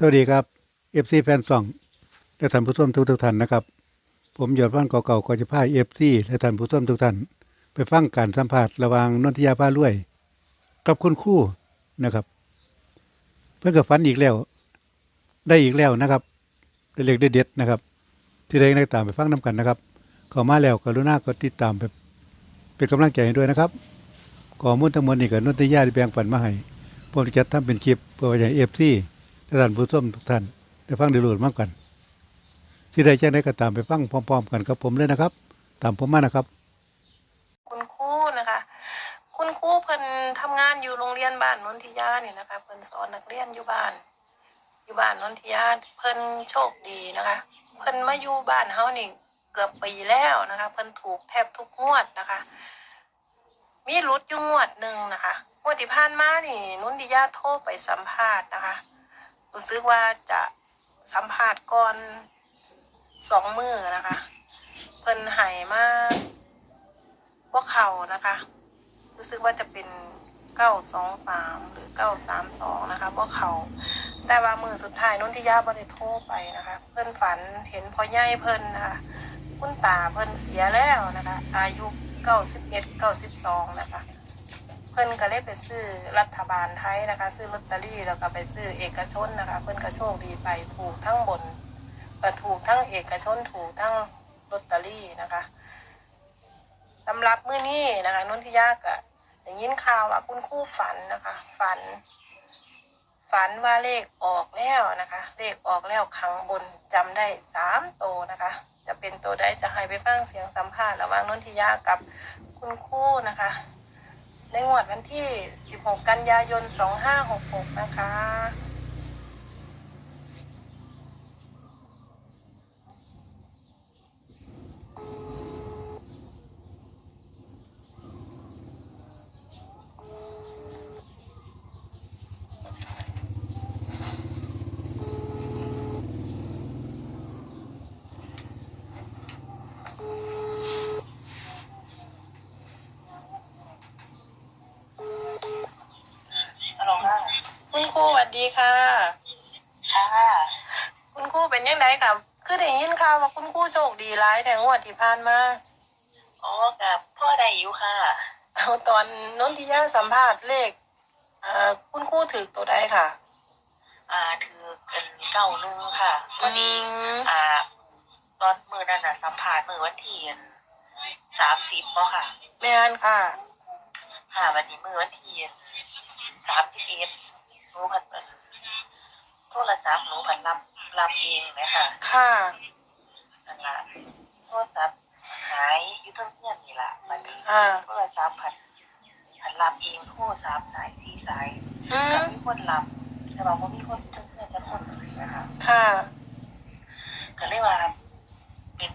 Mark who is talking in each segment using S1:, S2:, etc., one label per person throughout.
S1: สวัสดีครับ FC แฟนซองและท่านผู้ชมทุกทุกท่านนะครับ ผมยอดว่านเก่าๆก็จะพา FC และท่านผู้ชมทุกท่านไปฟังการสัมภาษณ์ระหว่างนนทิยาพารวยกับคุณคู่นะครับ เพื่อนกับฟันอีกแล้ว ได้อีกแล้วนะครับได้เล็กได้เด็ดนะครับ ที่ได้ได้ตามไปฟังน้กันนะครับเข้ามาแล้วกรุณากดติดตามไปเป็นกำลังใจให้ด้วยนะครับข้อมูลทั้งหมดนี่กับนนทิยาได้แบ่งปันมาให้ผมจะทำเป็นคลิปเพื่อไว้ให้ FC ท่านผู้ชมทุกท่านได้ฟังได้รู้มากกันที่ใดแจ้งได้ก็ตามไปฟังพร้อม ๆ กันกับผมเลยนะครับ ตามผมมานะครับ
S2: คุณครูนะคะ คุณครูเพิ่นทำงานอยู่โรงเรียนบ้านนนทิยาเนี่ยนะคะเพิ่นสอนนักเรียนอยู่บ้าน อยู่บ้านนนทิยาเพิ่นโชคดีนะคะ เพิ่นมาอยู่บ้านเฮานี่เกือบปีแล้วนะคะ เพิ่นถูกแทบทุกงวดนะคะ มีรุดอยู่งวดหนึ่งนะคะงวดที่ผ่านมานี่นนทิยาโทรไปสัมภาษณ์นะคะ รู้สึกว่าจะสัมภาษณ์ก่อนสองมือนะคะ เพิ่นหายมาพวกเขานะคะ รู้สึกว่าจะเป็นเก้าสองสามหรือเก้าสามสองนะคะพวกเขาแต่ว่ามือสุดท้ายนุ่นที่ย่าบริโทรไปนะคะ เพื่นฝันเห็นพ่อใหญ่เพิ่นนะคะคุณตาเพิ่นเสียแล้วนะคะ อายุเก้าสิบเอ็ดเก้าสิบสองนะคะ พิ่นก็เลยไปซื้อรัฐบาลไทยนะคะ ซื้อลอตเตอรี่แล้วก็ไปซื้อเอกชนนะคะ เพิ่นก็โชคดีไปถูกทั้งบนก็ถูกทั้งเอกชนถูกทั้งลอตเตอรี่นะคะสำหรับมื้อนี้นะคะนุ่นที่ยากอะได้ยินข่าวว่าคุณคู่ฝันนะคะ ฝัน ฝันว่าเลขออกแล้วนะคะ เลขออกแล้วข้งบนจำได้สามโตวนะคะ จะเป็นตัวใดจะให้ไปฟังเสียงสัมภาษณ์ระหว่างนุ่นทิยากับคุณคู่นะคะ ในงวดวันที่ 16 กันยายน 2566 นะคะ
S3: ฮัลโหลค่ะ
S2: คุณค รูสวัสดีค่ะ
S3: ค่ะ
S2: คุณครูเป็นยังไงครับคือได้ยินข่าวว่าคุณครูโชคดีร้ายแต่งวดที่ผ่านมา
S3: อ๋อกับพ่อใดอยู่ค่ะ
S2: เอาตอนนนทิยาสัมภาษณ์เลขอ่าคุณครูถือตัวใดค่ะ
S3: อ่าถือเป็นเก้าหนึงค่ะพอดี
S2: ม
S3: อ่า ตอนมือนั่นน่ะสัมผัสมือวันที่สามสิบป่ะค่ะ
S2: แม่นค่ะ
S3: ค่ะวันนี้มือวันที่สามสิบเอ็ด รู้ผัดเปิดโทรศัพท์หนูผัดรับรับเองนะคะ
S2: ค่ะ
S3: นั่นละโทรศัพท์หายอยู่ทั้งเพื่อนนี่แหละวันนี้
S2: อ่า
S3: โทรศัพท์ผัดผัดรับเองโทรศัพท์สายที่สาย
S2: อื
S3: ก็
S2: ม
S3: มีคนรับแต่ว่าบ่มีคนเพื่อนๆจะคนนะคะ
S2: ค่ะ
S3: ก็เลยว่า เป็น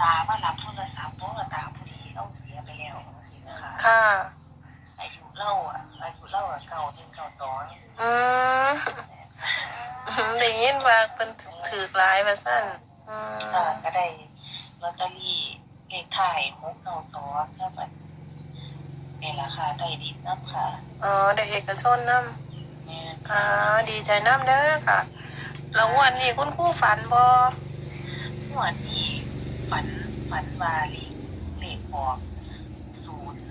S3: ตามารับโทรศัพท์เพราะว่าตาผู้ดีเล่าเสียไปแล้วนะคะ
S2: ค่ะ
S3: อายุเล่าอะอายุ เล่าอะเก่าหนึ่งเก่าสอง
S2: อืมได้ยินว่าเป็นถือหลายว่าสั้นอืม
S3: อ่าก็ได้ลอตเตอรี่เลขถ่ายหกเก่าสองก็แบบนี่แหละค่ะได้ดีน้ำค่ะ
S2: อ๋อได้เอกชนน้
S3: แม่ำ
S2: อ่าดีใจน้ำเด้อค่ะ แล้ววันนี้คุณครูฝันบอ
S3: หัวที่ฝันฝันว่าเลขเลขออกศูนย์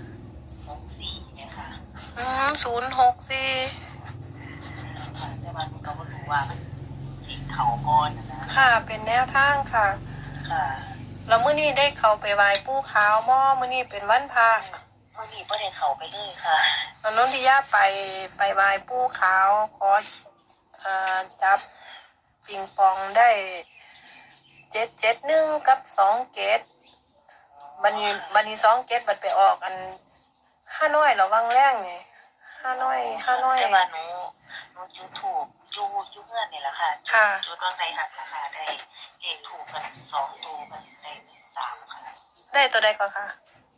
S3: หกสี่เนี่ยค่ะ
S2: อืมศูนย์หกสี่
S3: แต่มันก็ไม่รู้ว่ามันสีเขาก้อนนะนะ
S2: ค่ะ เป็นแนวทางค่ะ
S3: ค่ะ
S2: แล้วมื้อนี้ได้เข้าไปไหว้ปู่ขาวบ่มื้อนี้เป็นวันพระ
S3: เมื่อนี้ก็ได้เขาไปเลยค่ะ
S2: ตอนนั้นที่ย่าไปไปไหว้ปู่ขาว ขอเอ่อจับปิงปองได้เจ็ดเจ็ดหนึ่งกับสองเกตบันนี้บันนี้สองเกตบัดไปออกอัน ห้าน้อยเหราวังแรงนี่ห้าน้อยห้าน้อย
S3: แต่ว่าหนูหนูยูทูบยูยูเพื่อนนี่แหละค่ะ
S2: ค่ะ
S3: จุดว่างในหักราคาได้เลขถูกกันสองตัวกันได้สามค่ะ
S2: ได้ตัวใดก่อนค่ะ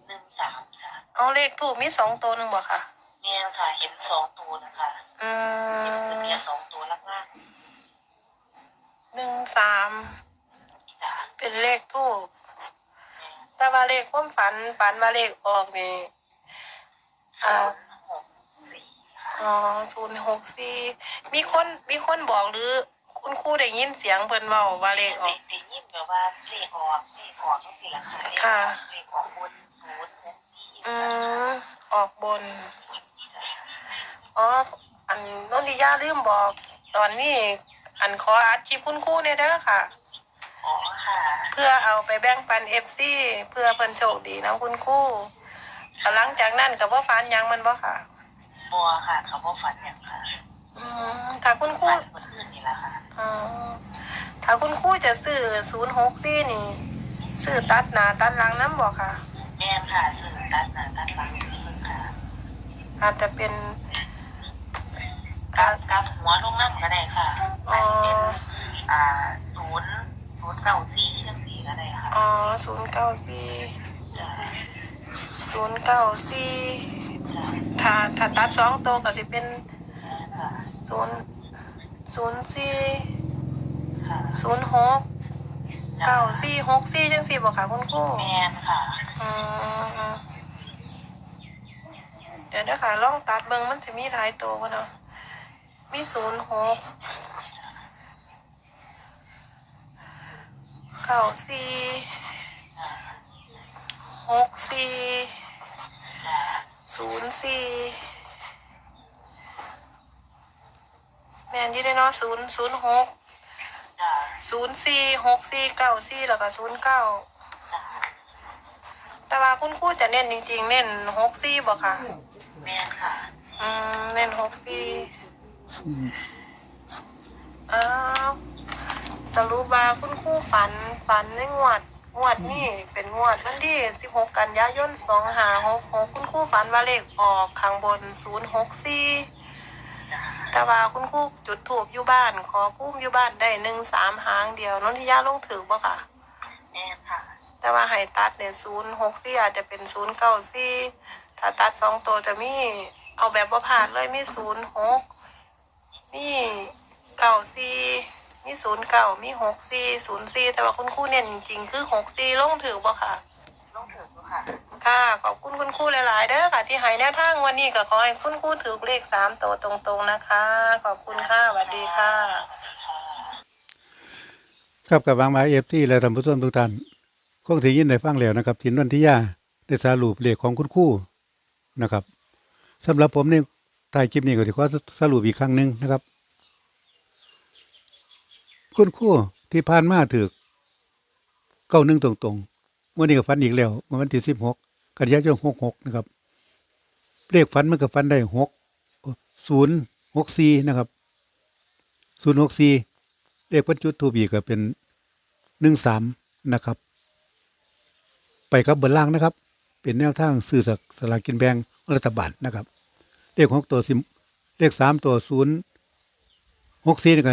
S3: หนึ่งสามค่ะ
S2: เอาเลขถูกมีสองตัวหนึ่งบ่ค่ะ
S3: เนี่ยค่ะเห็นสองตัวนะคะ
S2: อื
S3: เห็นคือ
S2: ม
S3: เพียงสองตัวล่าง
S2: หนึ่งสาม
S3: ๆจ้ะ
S2: เป็นเลขทูกแต่ว่าเลขความฝันฝันว่าเลขออกนี่
S3: สองหกสี่ ค่ะ
S2: อ๋อศูนย์หกสี่มีคนมีคนบอกหรือ คุณครูได้ยินเสียงเพิ่นเว้าว่าเลขอ
S3: ได้
S2: อก
S3: ได้ยินแบบว่าเลขออกเลขออกก็สิละค่ะเลขอ
S2: ค่ะ
S3: อกเลขออกบนศูนย์หกสี่
S2: อืมออกบน อ๋อ อันนนทิยาลืมบอก ตอนนี้ อันขออัดคลิปคุณครูเนี่ยเด้อค่ะ
S3: อ๋อค่ะ
S2: เพื่อเอาไปแบ่งปันเอฟซีเพื่อเพิ่นโชคดีนะคุณครูแล้ว หลังจากนั้นกับว่าฟันหยังมันบ่ค่ะ
S3: บัวค่ะเขาบอกฝันอย่างค่ะ
S2: อืมถ้าคุณครู
S3: ฝันคนอื่นนี่แหละค่ะ
S2: อ๋อถ้าคุณครูจะซื้อศูนย์หกซี่นี่ซื้อตัดหนาตัดหลังน้ำบ่ค่ะ
S3: แม่นค่ะสื่อตัดหนาตัดหลังนี่ค่ะ
S2: อาจจะเป็น
S3: กลับกลับหัวลงน้ำก็ได้ค่ะ
S2: อ๋อ
S3: เป็นอ่าศูนย์ศูนย์เก้าสี่จังสี่ก็ได้ค่ะ
S2: อ๋อศูนย์เก้าสี่
S3: จ้ะ
S2: ศูนย์เก้าสี่
S3: จ้ะ
S2: ถ้าถ้าตัดสองตัวก็สิเป็น
S3: แม่นค่ะ
S2: ศูนย์ศูนย์สี่
S3: ค่ะ
S2: ศูนย์หกเก้าสี่หกสี่จังสี่บ่ค่ะคุณครู
S3: แม่นค่ะ
S2: อืมเดี๋ยวนะคะลองตัดเบิ่งมันจะมีหลายตัววะเนาะมีศูนย์หกเก้าสี่หกสี่
S3: จ้ะ
S2: ศูนย์สี่แม่นอยี่ได้เนาะศูนย์ศูนย์หก
S3: จ้ะ
S2: ศูนย์สี่หกสี่เก้าสี่แล้วก็ศูนย์เก้า
S3: จ้ะ
S2: แต่ว่าคุณครูจะเน้นจริงๆ เน้นหกสี่บ่ค่ะ
S3: แม่นค่ะ
S2: อืมเน้นหกสี่
S1: อืม
S2: อ้าวสรุปว่าคุณครูฝันฝันในงวด งวดนี่เป็นงวดวันที่สิบหกกันยายนสองหาหกหกคุณครูฝันว่าเลขออกข้างบนศูนย์หกสี่
S3: จ้ะ
S2: แต่ว่าคุณครูจุดถูกอยู่บ้าน ขอคุ้มอยู่บ้านได้หนึ่งสามหางเดียวนนทิยาลงถือบ่ค่ะ
S3: แม่นค่ะ
S2: แต่ว่าให้ตัดเนี่ยศูนย์หกสี่อาจจะเป็นศูนย์เก้าสี่ถ้าตัดสองตัวจะมีเอาแบบว่าผ่านเลยมีศูนย์หกมีเก้าสี่ มีศูนย์เก้ามีหกสี่ศูนย์สี่แต่ว่าคุณครูเนี่ยจริงๆ คือหกสี่ลงถือบ่ค่ะ
S3: ต้องถือดูค่ะ
S2: ค่ะ ขอบคุณคุณครูหลาย ๆ เด้อค่ะ ที่ให้แนวทางวันนี้ก็ขอให้คุณครูถือเลขสามตัวตรงๆนะคะ ขอบคุณค่ะสวัสดีค่ะ
S1: ครับกับบางมาเอฟซีและท่านผู้ชมทุกท่านคงที่ยินได้ฟังแล้วนะครับทินวันทิยาได้สรุปเลขของคุณครู่นะครับสำหรับผมในท้ายคลิปนี้ก็ถือว่าสรุปอีกครั้งหนึ่งนะครับ คุณครู่ที่ผ่านมาถือเก้าหนึ่งตรงๆวันนี้ก็ฟันอีกแล้วเมื่อวันที่สิบหกกันยายนหกหกนะครับ เลขฟันมันก็ฟันได้หกศูนย์หกสี่นะครับศูนย์หกสี่เลขวัดจุดทูบีก็เป็นหนึ่งสามนะครับ ไปครับเบนล่างนะครับ เป็นแนวทางสื่อสักสลากกินแบงรัฐบาลนะครับ เลขของตัวสิเลขสามตัวศูนย์หกสี่นี่ก็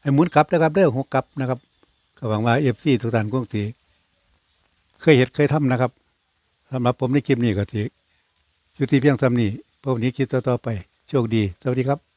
S1: ให้หมุนกลับนะครับเด้อหกกลับนะครับก็หวังว่าเอฟซีทุกท่านคงสีเคยเห็นเคยทำนะครับสำหรับผมในคลิปนี้ก็สิยุติเพียงสำนี้พวกนี้คลิปต่อๆไปโชคดี สวัสดีครับ